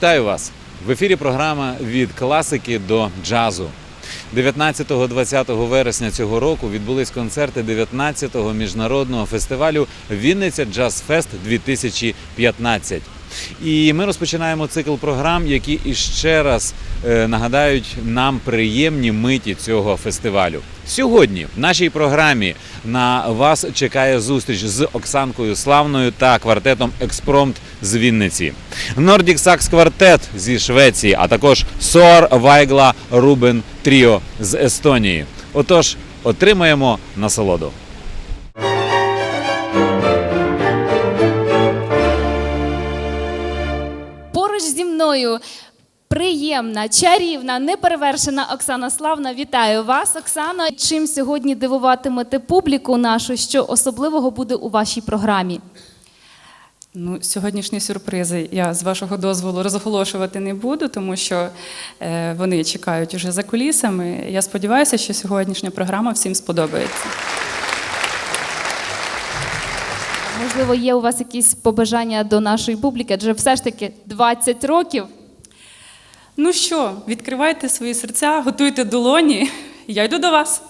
Вітаю вас! В ефірі програма від класики до джазу. 19-20 вересня цього року відбулись концерти 19-го міжнародного фестивалю Вінниця Джаз Фест 2015. І ми розпочинаємо цикл програм, які іще раз е, нагадають нам приємні миті цього фестивалю. Сьогодні в нашій програмі на вас чекає зустріч з Оксанкою Славною та квартетом Експромт з Вінниці, Nordic Sax Квартет зі Швеції, а також Сор Вайгла Рубен Тріо з Естонії. Отож, отримаємо насолоду. Поруч зі мною приємна, чарівна, неперевершена Оксана Славна. Вітаю вас, Оксано. Чим сьогодні дивуватимете публіку нашу? Що особливого буде у вашій програмі? Ну, сьогоднішні сюрпризи я з вашого дозволу розголошувати не буду, тому що е, вони чекають уже за кулісами. Я сподіваюся, що сьогоднішня програма всім сподобається. Можливо, є у вас якісь побажання до нашої публіки, адже все ж таки 20 років. Ну що, відкривайте свої серця, готуйте долоні. Я йду до вас.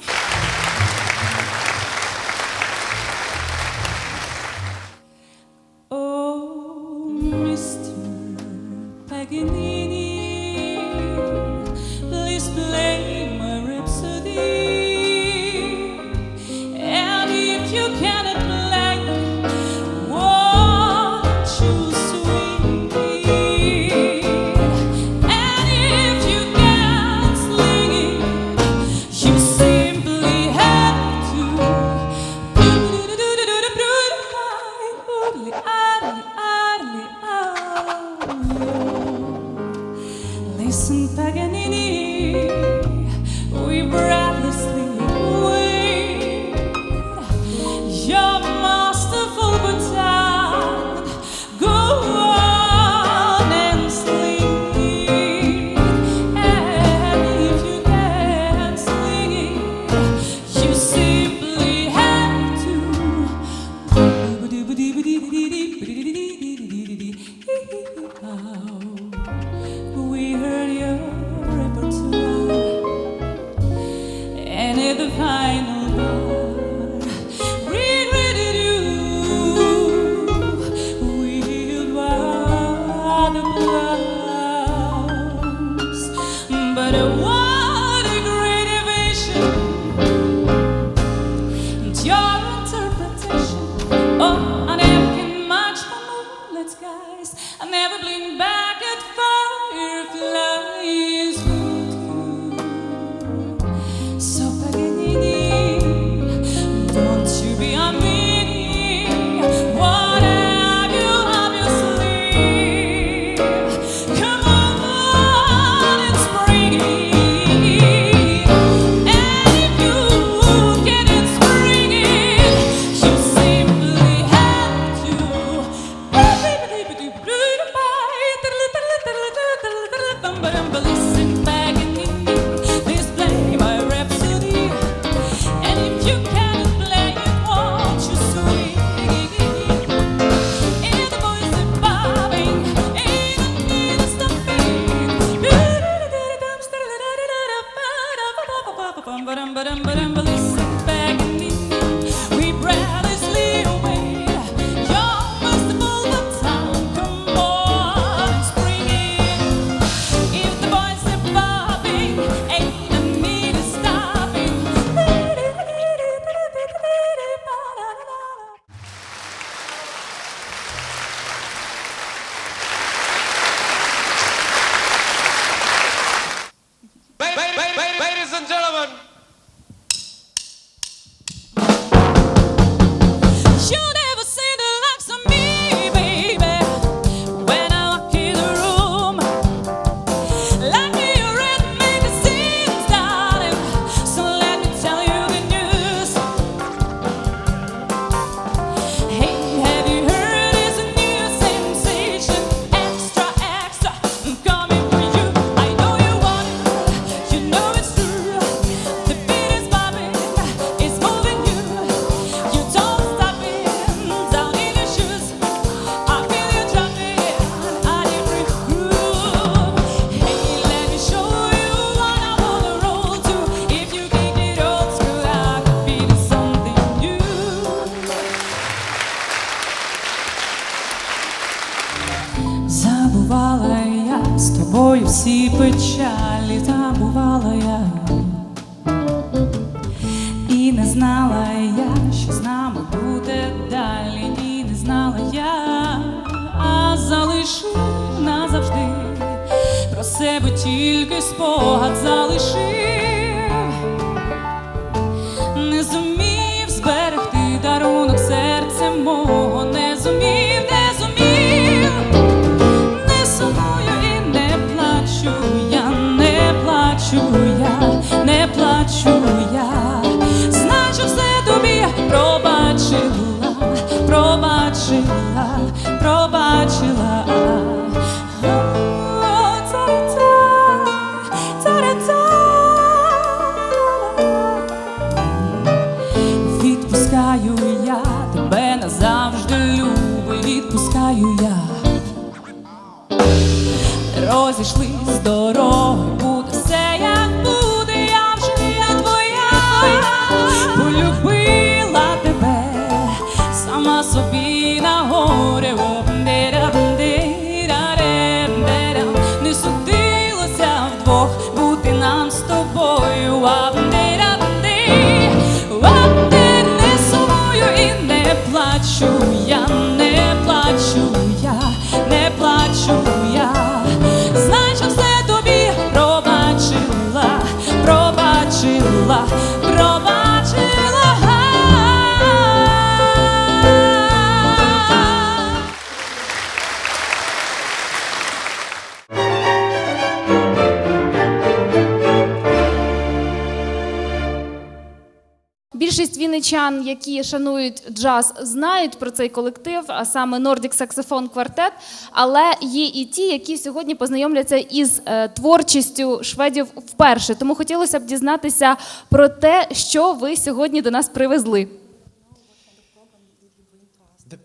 Більшість які шанують джаз, знають про цей колектив, а саме Nordic Saxophone Quartet, але є і ті, які сьогодні познайомляться із е, творчістю шведів вперше. Тому хотілося б дізнатися про те, що ви сьогодні до нас привезли.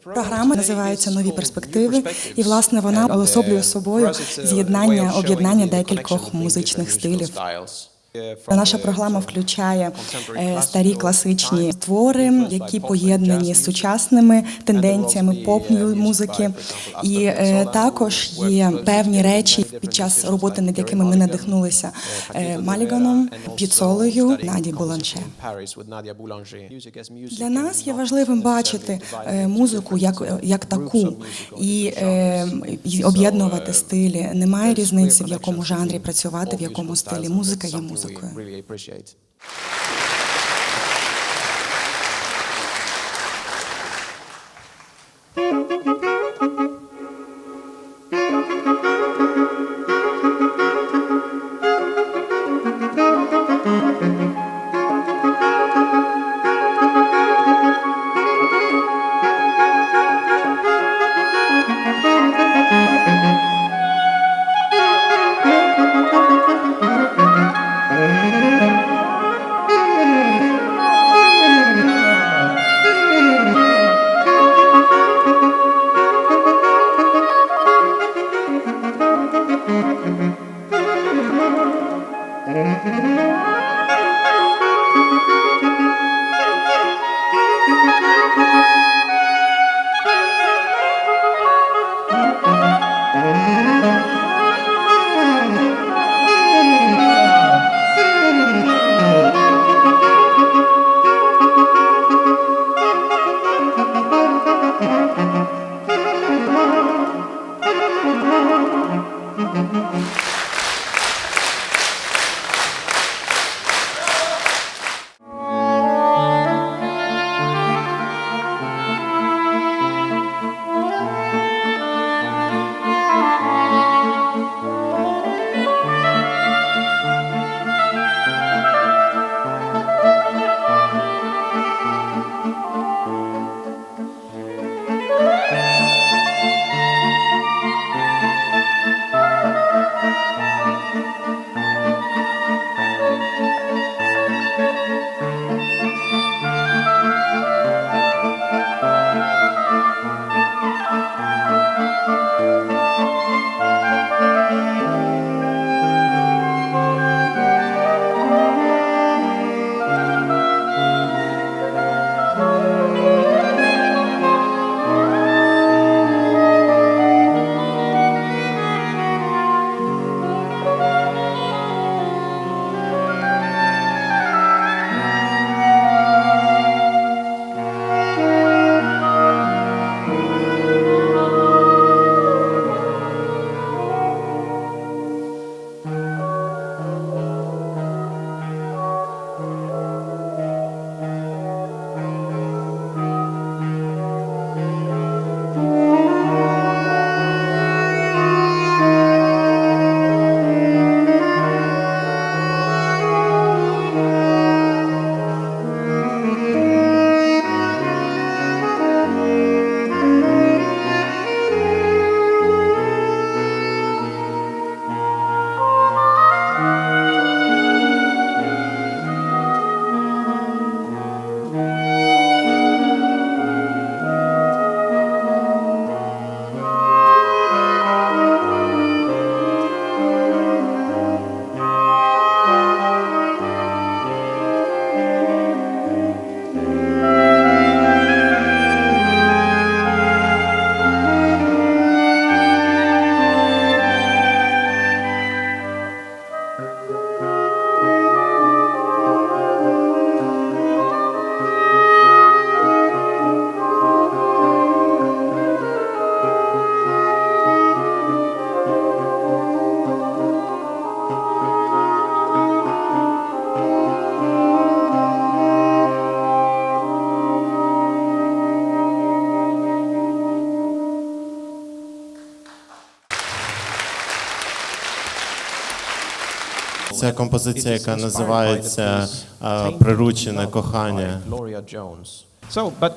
Програма називається Нові перспективи, і власне вона уособлює собою з'єднання, об'єднання декількох музичних стилів. Наша програма включає е, старі класичні твори, які поєднані з сучасними тенденціями поп-музики. І е, також є певні речі під час роботи, над якими ми надихнулися е, Маліганом, Піцолою, Наді Буланше. Для нас є важливим бачити музику як, як таку і, і об'єднувати стилі. Немає різниці, в якому жанрі працювати, в якому стилі. Музика є we really appreciate. Це композиція, яка називається Приручене кохання.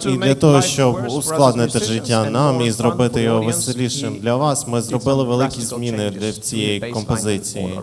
І для того, щоб ускладнити життя нам і зробити його веселішим для вас, ми зробили великі зміни для цієї композиції.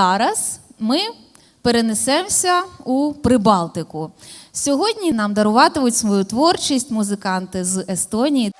Зараз ми перенесемося у Прибалтику. Сьогодні нам даруватимуть свою творчість музиканти з Естонії.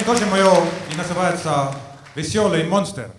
Следующее произведение тоже мое и называется «Веселый монстр».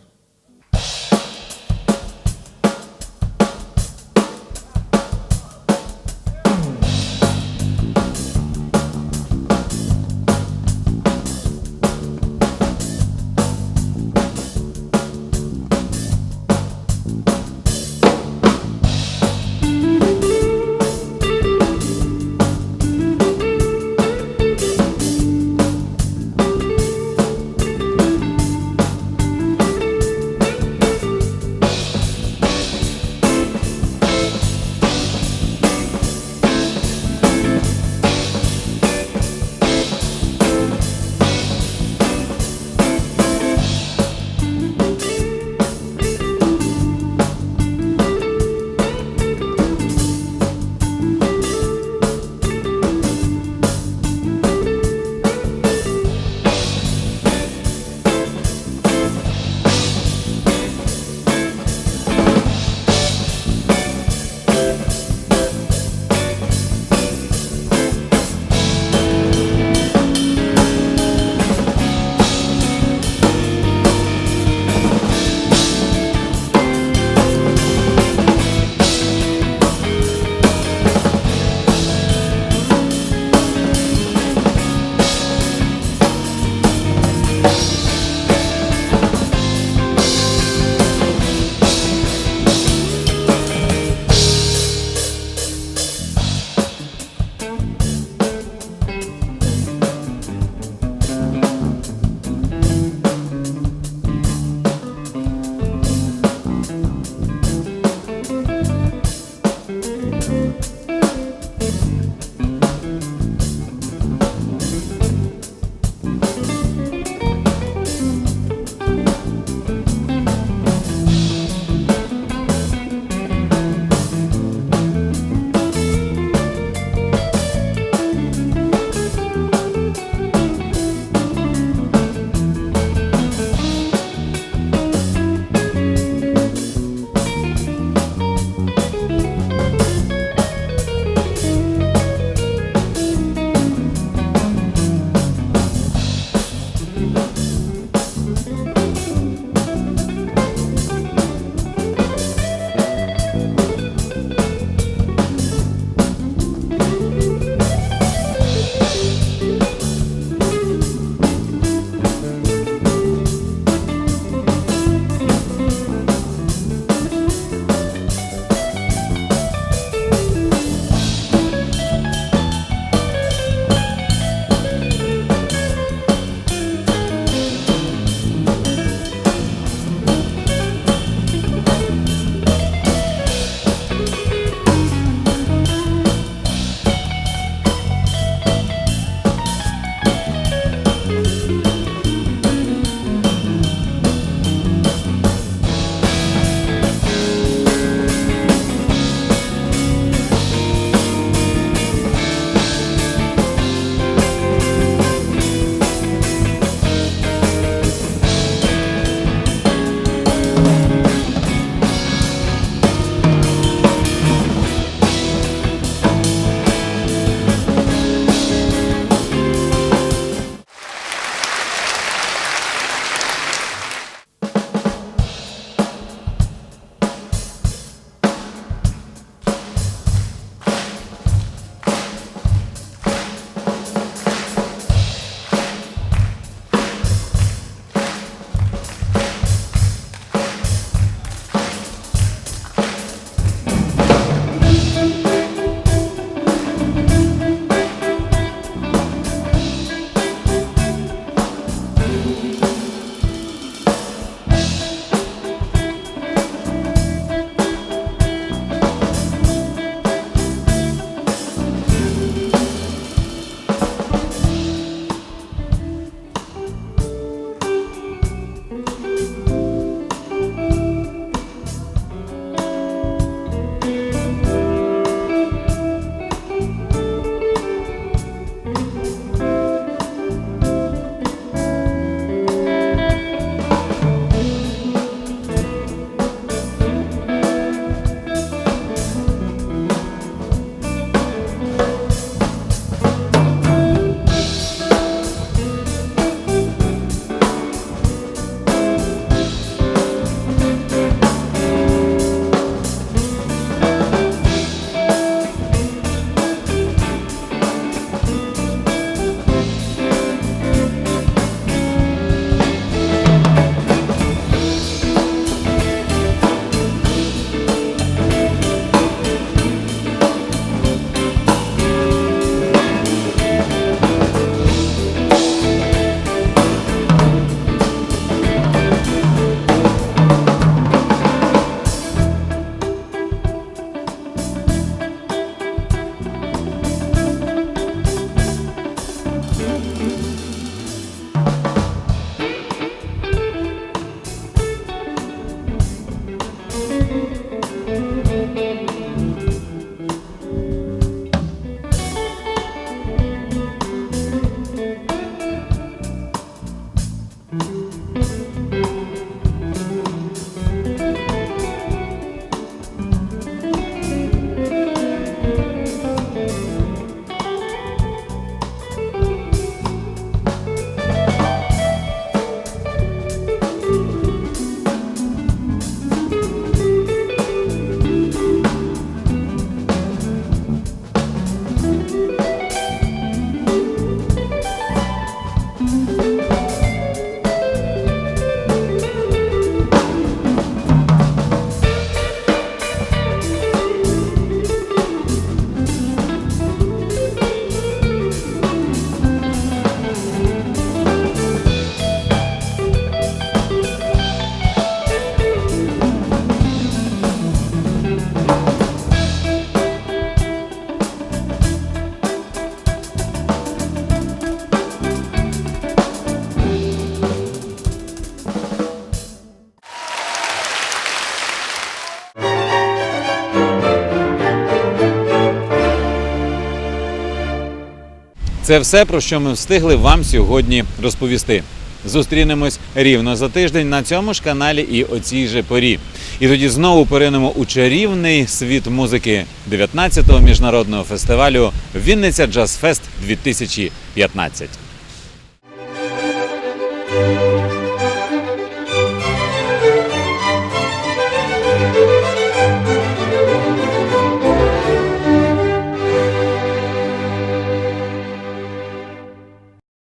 Це все, про що ми встигли вам сьогодні розповісти. Зустрінемось рівно за тиждень на цьому ж каналі і о цій же порі. І тоді знову поринемо у чарівний світ музики 19-го міжнародного фестивалю Вінниця Джаз Фест 2015.